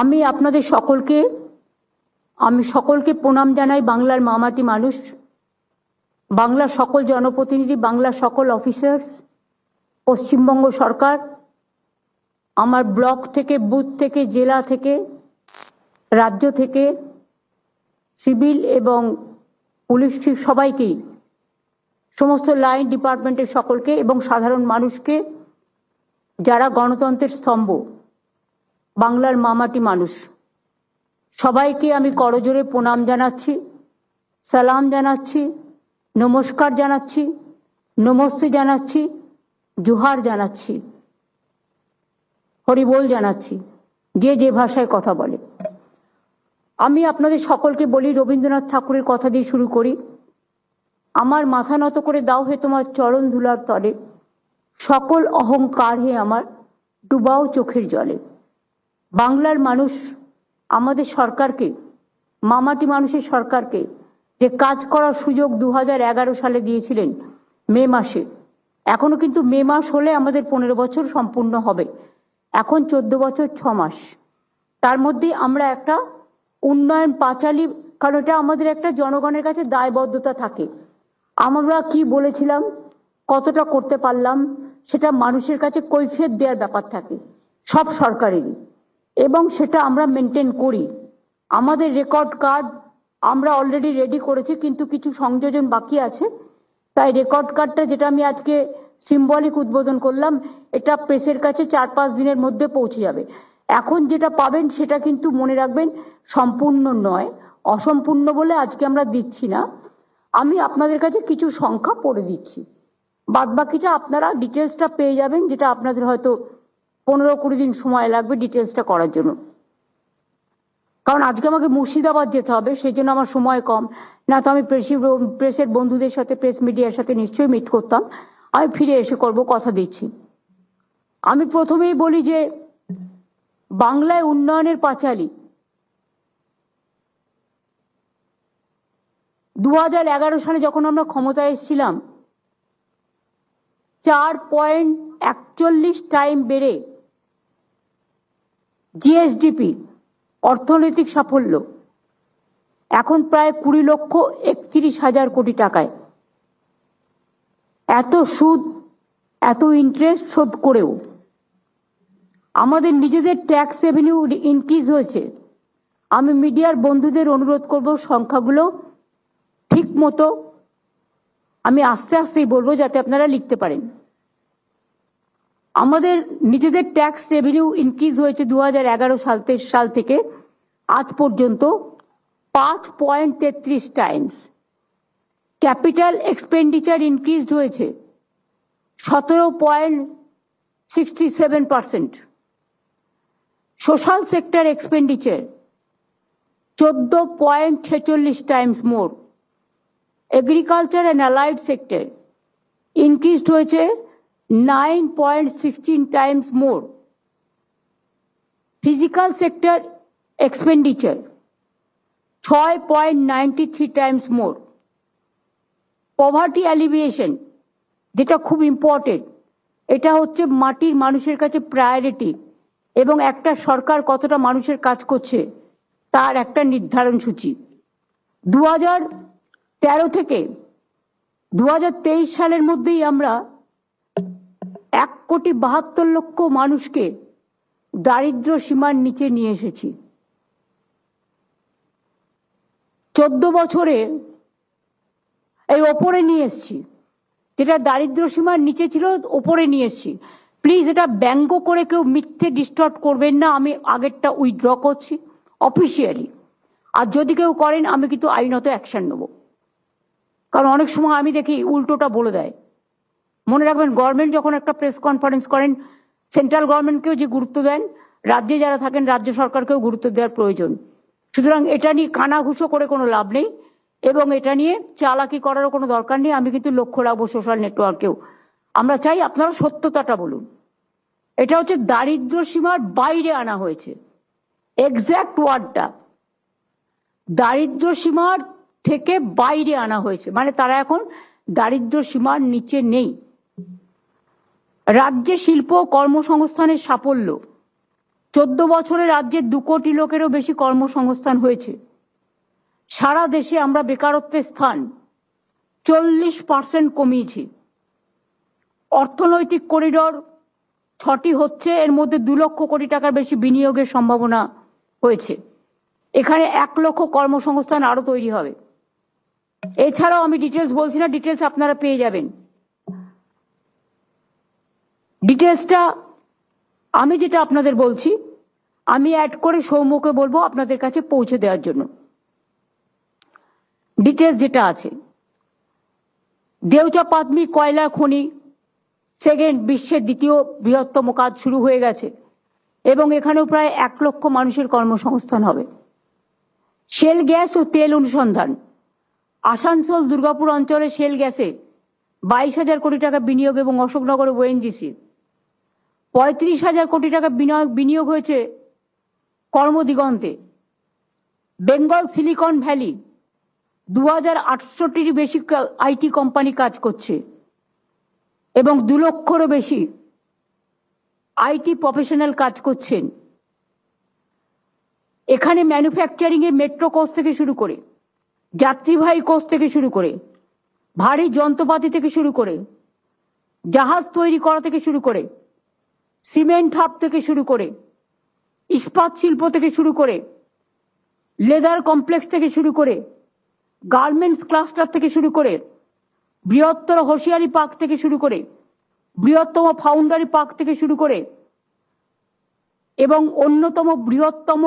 আমি আপনাদের সকলকে, আমি সকলকে প্রণাম জানাই বাংলার মামাটি মানুষ, বাংলার সকল জনপ্রতিনিধি, বাংলার সকল অফিসার্স পশ্চিমবঙ্গ সরকার, আমার ব্লক থেকে, বুথ থেকে, জেলা থেকে, রাজ্য থেকে, সিভিল এবং পুলিশ ঠিক সবাইকেই সমস্ত লাইন ডিপার্টমেন্টের সকলকে এবং সাধারণ মানুষকে, যারা গণতন্ত্রের স্তম্ভ। বাংলার মামাটি মানুষ। সবাইকে আমি করজোরে প্রণাম জানাচ্ছি, সালাম জানাচ্ছি, নমস্কার জানাচ্ছি, নমস্তে জানাচ্ছি, জুহার জানাচ্ছি, হরিবোল জানাচ্ছি, যে যে ভাষায় কথা বলে। আমি আপনাদের সকলকে বলি, রবীন্দ্রনাথ ঠাকুরের কথা দিয়ে শুরু করি। আমার মাথা নত করে দাও হে তোমার চরণ ধুলার তলে। সকল অহংকার হে আমার, ডুবাও চোখের জলে। বাংলার মানুষ আমাদের সরকারকে, মামাটি মানুষের সরকারকে যে কাজ করার সুযোগ দু হাজার এগারো সালে দিয়েছিলেন মে মাসে, এখনও কিন্তু মে মাস হলে আমাদের পনেরো বছর সম্পূর্ণ হবে। এখন চোদ্দ বছর ছ মাস। তার মধ্যে আমরা একটা উন্নয়ন পাঁচালি, কারণ এটা আমাদের একটা জনগণের কাছে দায়বদ্ধতা থাকে। আমরা কি বলেছিলাম, কতটা করতে পারলাম, সেটা মানুষের কাছে কৈফিয়ত দেওয়ার ব্যাপার থাকে, সব সরকারেরই। এবং সেটা আমরা মেনটেন করি। আমাদের রেকর্ড কার্ড আমরা অলরেডি রেডি করেছি, কিন্তু কিছু সংযোজন বাকি আছে। তাই রেকর্ড কার্ডটা যেটা আমি আজকে সিম্বলিক উদ্বোধন করলাম, এটা প্রেসের কাছে চার পাঁচ দিনের মধ্যে পৌঁছে যাবে। এখন যেটা পাবেন সেটা কিন্তু মনে রাখবেন সম্পূর্ণ নয়, অসম্পূর্ণ বলে আজকে আমরা দিচ্ছি না। আমি আপনাদের কাছে কিছু সংখ্যা পড়ে দিচ্ছি। বাদ বাকিটা আপনারা ডিটেলসটা পেয়ে যাবেন, যেটা আপনাদের হয়তো পনেরো কুড়ি দিন সময় লাগবে ডিটেলসটা করার জন্য। কারণ আজকে আমাকে মুর্শিদাবাদ যেতে হবে সেই জন্য আমার সময় কম। না তো আমি প্রেসি প্রেসের বন্ধুদের সাথে প্রেস মিডিয়ার সাথে নিশ্চয়ই মিট করতাম। আমি ফিরে এসে করব, কথা দিচ্ছি। আমি প্রথমেই বলি যে, বাংলায় উন্নয়নের পাঁচালী। দু হাজার এগারো সালে যখন আমরা ক্ষমতায় এসেছিলাম, চার পয়েন্ট একচল্লিশ টাইম বেড়ে জিএসডিপি অর্থনৈতিক সাফল্য। এখন প্রায় কুড়ি লক্ষ একত্রিশ হাজার কোটি টাকায়। এত সুদ, এত ইন্টারেস্ট শোধ করেও আমাদের নিজেদের ট্যাক্স রেভিনিউ ইনক্রিজ হয়েছে। আমি মিডিয়ার বন্ধুদের অনুরোধ করব সংখ্যাগুলো ঠিক মতো আমি আস্তে আস্তেই বলব যাতে আপনারা লিখতে পারেন। আমাদের নিজেদের ট্যাক্স রেভিনিউ ইনক্রিজ হয়েছে দু হাজার এগারো সাল সাল থেকে আজ পর্যন্ত পাঁচ পয়েন্ট তেত্রিশ টাইমস ক্যাপিটাল এক্সপেন্ডিচার ইনক্রিজড হয়েছে সতেরো point sixty seven percent social sector expenditure চোদ্দ পয়েন্ট ছেচল্লিশ times more agriculture and allied sector increased হয়েছে nine point sixteen times more physical sector expenditure ছয় point ninety three times more poverty alleviation যেটা খুব important এটা হচ্ছে মাটির মানুষের কাছে প্রায়োরিটি এবং একটা সরকার কতটা মানুষের কাজ করছে, তার একটা নির্ধারণ সূচি। দু তেরো থেকে দু হাজার তেইশ সালের মধ্যেই আমরা কোটি বাহাত্তর লক্ষ মানুষকে দারিদ্র সীমার নিচে নিয়ে এসেছি। চোদ্দ বছরে এই ওপরে নিয়ে এসছি। যেটা দারিদ্র সীমার নিচে ছিল, ওপরে নিয়ে এসছি। প্লিজ এটা ব্যঙ্গ করে কেউ মিথ্যে ডিস্টর্ট করবেন না, আমি আগেরটা উইথড্র করছি অফিসিয়ালি। আর যদি কেউ করেন, আমি কিন্তু আইনত অ্যাকশন নেব। কারণ অনেক সময় আমি দেখি উল্টোটা বলে দেয়। মনে রাখবেন গভর্নমেন্ট যখন একটা প্রেস কনফারেন্স করেন সেন্ট্রাল গভর্নমেন্টকেও যে গুরুত্ব দেন, রাজ্যে যারা থাকেন, রাজ্য সরকারকেও গুরুত্ব দেওয়ার প্রয়োজন। সুতরাং এটা নিয়ে কানাঘুষো করে কোনো লাভ নেই, এবং এটা নিয়ে চালাকি করারও কোনো দরকার নেই। আমি কিন্তু লক্ষ্য রাখব সোশ্যাল নেটওয়ার্কেও আমরা চাই আপনারা সত্যতাটা বলুন। এটা হচ্ছে দারিদ্র সীমার বাইরে আনা হয়েছে। এক্স্যাক্ট ওয়ার্ডটা দারিদ্র সীমার থেকে বাইরে আনা হয়েছে। মানে তারা এখন দারিদ্র সীমার নিচে নেই। রাজ্যে শিল্প কর্মসংস্থানের সাফল্য। চোদ্দ বছরে রাজ্যে দু কোটি লোকেরও বেশি কর্মসংস্থান হয়েছে। সারা দেশে আমরা বেকারত্বের স্থান। চল্লিশ পার্সেন্ট কমিয়েছি। অর্থনৈতিক করিডর ছটি হচ্ছে, এর মধ্যে দু লক্ষ কোটি টাকার বেশি বিনিয়োগের সম্ভাবনা হয়েছে। এখানে এক লক্ষ কর্মসংস্থান আরও তৈরি হবে। এছাড়াও আমি ডিটেলস বলছি না ডিটেলস আপনারা পেয়ে যাবেন। ডিটেলসটা আমি যেটা আপনাদের বলছি, আমি অ্যাড করে সৌম্যকে বলব আপনাদের কাছে পৌঁছে দেওয়ার জন্য। ডিটেলস যেটা আছে। দেউচা পাতমি কয়লা খনি সেকেন্ড বিশ্বের দ্বিতীয় বৃহত্তম কাজ শুরু হয়ে গেছে এবং এখানেও প্রায় এক লক্ষ মানুষের কর্মসংস্থান হবে। শেল গ্যাস ও তেল অনুসন্ধান। আসানসোল দুর্গাপুর অঞ্চলে শেল গ্যাসে বাইশ হাজার কোটি টাকা বিনিয়োগ এবং অশোকনগরে ওএনজিসি পঁয়ত্রিশ হাজার কোটি টাকা বিনিয়োগ বিনিয়োগ হয়েছে কর্মদিগন্তে। বেঙ্গল সিলিকন ভ্যালি দু হাজার আটশোটির বেশি আইটি কোম্পানি কাজ করছে এবং দু লক্ষরও বেশি আইটি প্রফেশনাল কাজ করছেন। এখানে ম্যানুফ্যাকচারিংয়ে মেট্রো কোর্স থেকে শুরু করে, যাত্রীবাহী কোর্স থেকে শুরু করে, ভারী যন্ত্রপাতি থেকে শুরু করে, জাহাজ তৈরি করা থেকে শুরু করে সিমেন্ট হাব থেকে শুরু করে, ইস্পাত শিল্প থেকে শুরু করে, লেদার কমপ্লেক্স থেকে শুরু করে, গার্মেন্টস ক্লাস্টার থেকে শুরু করে, বৃহত্তর হোশিয়ারি পার্ক থেকে শুরু করে, বৃহত্তম ফাউন্ডারি পার্ক থেকে শুরু করে এবং অন্যতম বৃহত্তম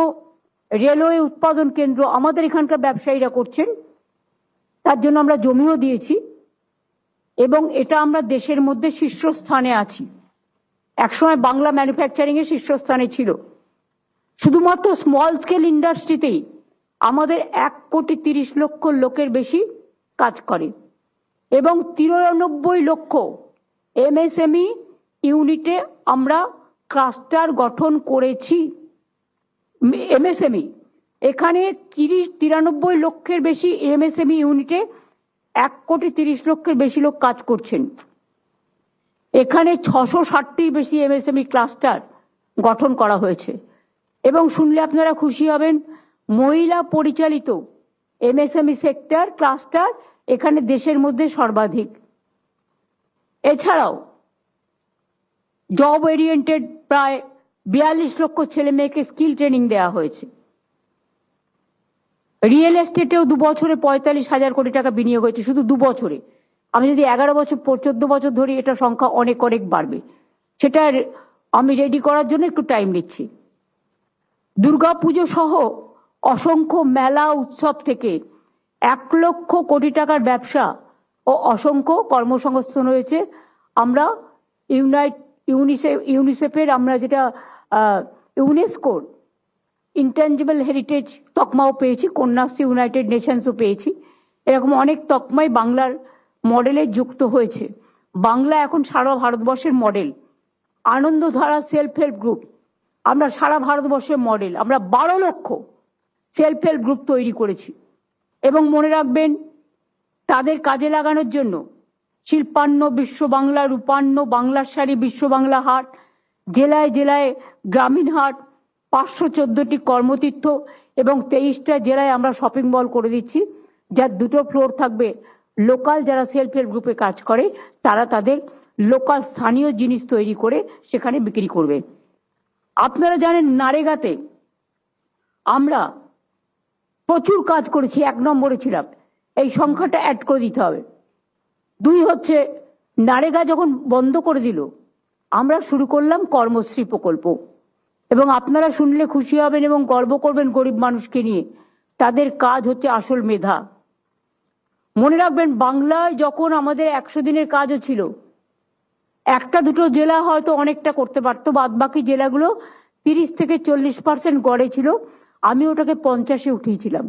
রেলওয়ে উৎপাদন কেন্দ্র আমাদের এখানকার ব্যবসায়ীরা করছেন। তার জন্য আমরা জমিও দিয়েছি এবং এটা আমরা দেশের মধ্যে শীর্ষস্থানে আছি। একসময় বাংলা ম্যানুফ্যাকচারিং এর শীর্ষস্থানে ছিল। শুধুমাত্র স্মল স্কেল ইন্ডাস্ট্রিতেই আমাদের এক কোটি তিরিশ লক্ষ লোকের বেশি কাজ করে এবং তিরানব্বই লক্ষ এমএসএমই ইউনিটে আমরা ক্লাস্টার গঠন করেছি। এমএসএমই এখানে তিরিশ, তিরানব্বই লক্ষের বেশি এমএসএমই ইউনিটে এক কোটি তিরিশ লক্ষের বেশি লোক কাজ করছেন। এখানে ছশো ষাটটির বেশি এমএসএমই ক্লাস্টার গঠন করা হয়েছে। এবং শুনলে আপনারা খুশি হবেন, মহিলা পরিচালিত এমএসএমই সেক্টর ক্লাস্টার এখানে দেশের মধ্যে সর্বাধিক। এছাড়াও জব ওরিয়েন্টেড প্রায় বিয়াল্লিশ লক্ষ ছেলে মেয়েকে স্কিল ট্রেনিং দেওয়া হয়েছে। রিয়েল এস্টেটেও দু বছরে পঁয়তাল্লিশ হাজার কোটি টাকা বিনিয়োগ হয়েছে, শুধু দু বছরে আমি যদি এগারো বছর, চোদ্দ বছর ধরি, এটা সংখ্যা অনেক অনেক বাড়বে। সেটা আমি রেডি করার জন্য একটু টাইম নিচ্ছি। দুর্গাপুজো সহ অসংখ্য মেলা উৎসব থেকে এক লক্ষ কোটি টাকার ব্যবসা ও অসংখ্য কর্মসংস্থান হয়েছে আমরা ইউনাইট ইউনিসেফ ইউনিসেফের আমরা যেটা ইউনেস্কোর ইন্টেঞ্জিবল হেরিটেজ তকমাও পেয়েছি, কন্যাশ্রী ইউনাইটেড নেশনসও পেয়েছি। এরকম অনেক তকমাই বাংলার মডেলে যুক্ত হয়েছে। বাংলা এখন সারা ভারতবর্ষের model. Anandadhara self help group আমরা সারা ভারতবর্ষের মডেল। আমরা বারো লক্ষ সেলফ হেল্প গ্রুপ তৈরি করেছি। এবং মনে রাখবেন, তাদের কাজে লাগানোর জন্য শিল্পান্ন বিশ্ব বাংলা, রূপান্ন বাংলার শাড়ি বিশ্ব বাংলা হাট, জেলায় জেলায় গ্রামীণ হাট, পাঁচশো চোদ্দটি কর্মতীর্থ এবং তেইশটা জেলায় আমরা শপিং মল করে দিচ্ছি। যার দুটো ফ্লোর থাকবে লোকাল যারা সেলফ হেল্প গ্রুপে কাজ করে, তারা তাদের লোকাল স্থানীয় জিনিস তৈরি করে সেখানে বিক্রি করবে। আপনারা জানেন নারেগাতে আমরা প্রচুর কাজ করেছি, এক নম্বরে ছিলাম। এই সংখ্যাটা অ্যাড করে দিতে হবে। দুই হচ্ছে, নারেগা যখন বন্ধ করে দিল, আমরা শুরু করলাম কর্মশ্রী প্রকল্প। এবং আপনারা শুনলে খুশি হবেন এবং গর্ব করবেন গরিব মানুষকে নিয়ে। তাদের কাজ হচ্ছে আসল মেধা। মনে রাখবেন, বাংলায় যখন আমাদের একশো দিনের কাজও ছিল, একটা দুটো জেলা হয়তো অনেকটা করতে পারতো বাদ বাকি জেলাগুলো তিরিশ থেকে চল্লিশ পার্সেন্ট গড়ে ছিল। আমি ওটাকে পঞ্চাশে উঠিয়েছিলাম।